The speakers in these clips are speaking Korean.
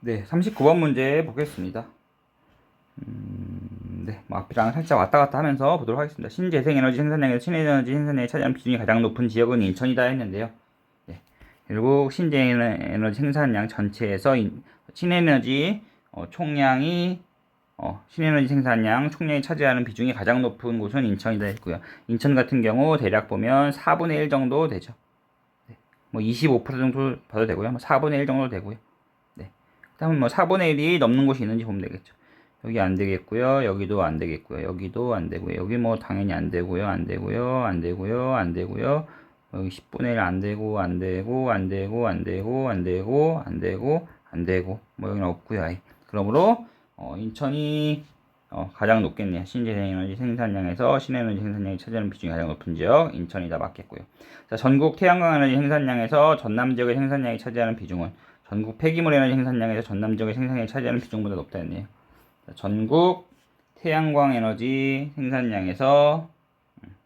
네, 39번 문제 보겠습니다. 음, 네, 뭐 앞이랑 살짝 왔다 갔다 하면서 보도록 하겠습니다. 신재생에너지 생산량에서 신에너지 생산량이 차지하는 비중이 가장 높은 지역은 인천이다 했는데요. 네, 결국 신재에너지 생산량 전체에서 인- 신에너지 어, 총량이 어, 신에너지 생산량 총량이 차지하는 비중이 가장 높은 곳은 인천이다 했고요. 인천 같은 경우 대략 보면 4분의 1 정도 되죠. 네, 뭐25% 정도 봐도 되고요. 뭐 4분의 1 정도 되고요. 그다음에 뭐 4분의 1이 넘는 곳이 있는지 보면 되겠죠. 여기 안 되겠고요. 여기도 안 되겠고요. 여기도 안 되고요. 여기 뭐 당연히 안 되고요. 안 되고요. 안 되고요. 안 되고요. 여기 10분의 1 안 되고 안 되고 안 되고 안 되고 안 되고 안 되고 안 되고 뭐 여기는 없고요. 그러므로 어, 인천이 어, 가장 높겠네요. 신재생에너지 생산량에서 신에너지 생산량이 차지하는 비중이 가장 높은 지역 인천이 다 맞겠고요. 자, 전국 태양광 에너지 생산량에서 전남 지역의 생산량이 차지하는 비중은 전국 폐기물 에너지 생산량에서 전남 지역의 생산량이 차지하는 비중보다 높다 했네요. 자, 전국 태양광 에너지 생산량에서 음,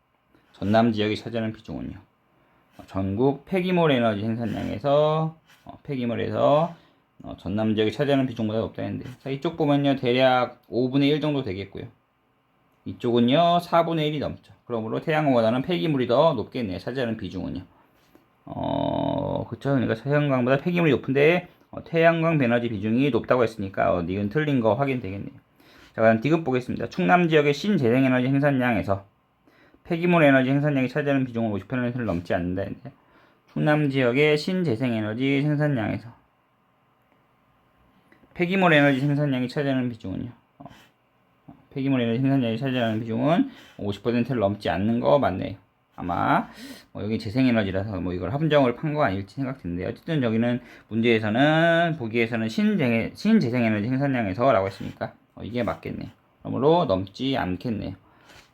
전남 지역이 차지하는 비중은요. 어, 전국 폐기물 에너지 생산량에서 어, 폐기물에서 어, 전남 지역이 차지하는 비중보다 높다 했는데 자, 이쪽 보면요 대략 5분의 1 정도 되겠고요. 이쪽은요 4분의 1이 넘죠. 그러므로 태양광보다는 폐기물이 더 높겠네요. 차지하는 비중은요. 어, 그쵸. 그러니까 태양광보다 폐기물이 높은데, 어, 태양광 에너지 비중이 높다고 했으니까, 어, 니은 틀린 거 확인되겠네요. 자, 그럼 디귿 보겠습니다. 충남 지역의 신재생 에너지 생산량에서 폐기물 에너지 생산량이 차지하는 비중은 50%를 넘지 않는다. 했는데, 충남 지역의 신재생 에너지 생산량에서 폐기물 에너지 생산량이 차지하는 비중은요. 어, 어, 폐기물 에너지 생산량이 차지하는 비중은 50%를 넘지 않는 거 맞네요. 아마 뭐 여기 재생에너지라서 뭐 이걸 함정을 판 거 아닐지 생각되는데 어쨌든 여기는 문제에서는 보기에서는 신재 신재생에너지 생산량에서 라고 했으니까 어, 이게 맞겠네요. 그러므로 넘지 않겠네요.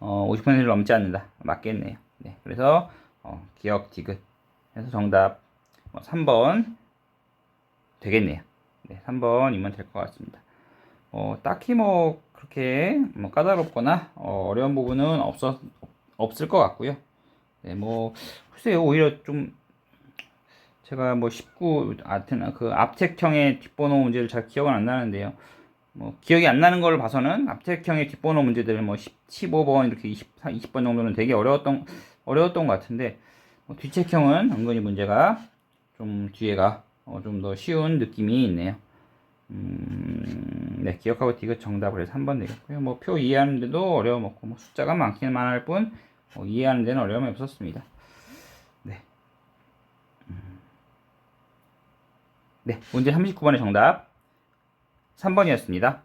어, 50%를 넘지 않는다. 맞겠네요. 네, 그래서 어, 기억 디귿 해서 정답 뭐 3번 되겠네요. 네, 3번이면 될 것 같습니다. 어, 딱히 뭐 그렇게 뭐 까다롭거나 어, 어려운 부분은 없었 없을 것 같고요. 네, 뭐 글쎄요 오히려 좀 제가 뭐 19, 하여튼 그 앞택형의 뒷번호 문제를 잘 기억은 안 나는데요. 뭐 기억이 안 나는 걸 봐서는 앞택형의 뒷번호 문제들을 뭐 10, 15번 이렇게 20, 20번 정도는 되게 어려웠던 어려웠던 것 같은데 뭐 뒤책형은 은근히 문제가 좀 뒤에가 어, 좀 더 쉬운 느낌이 있네요. 음, 네, 기억하고 디귿 정답을 해서 3번 되겠고요. 뭐 표 이해하는데도 어려움 없고 뭐 숫자가 많기는 많을 뿐 어, 이해하는 데는 어려움이 없었습니다. 네. 음. 네, 문제 39번의 정답 3번이었습니다.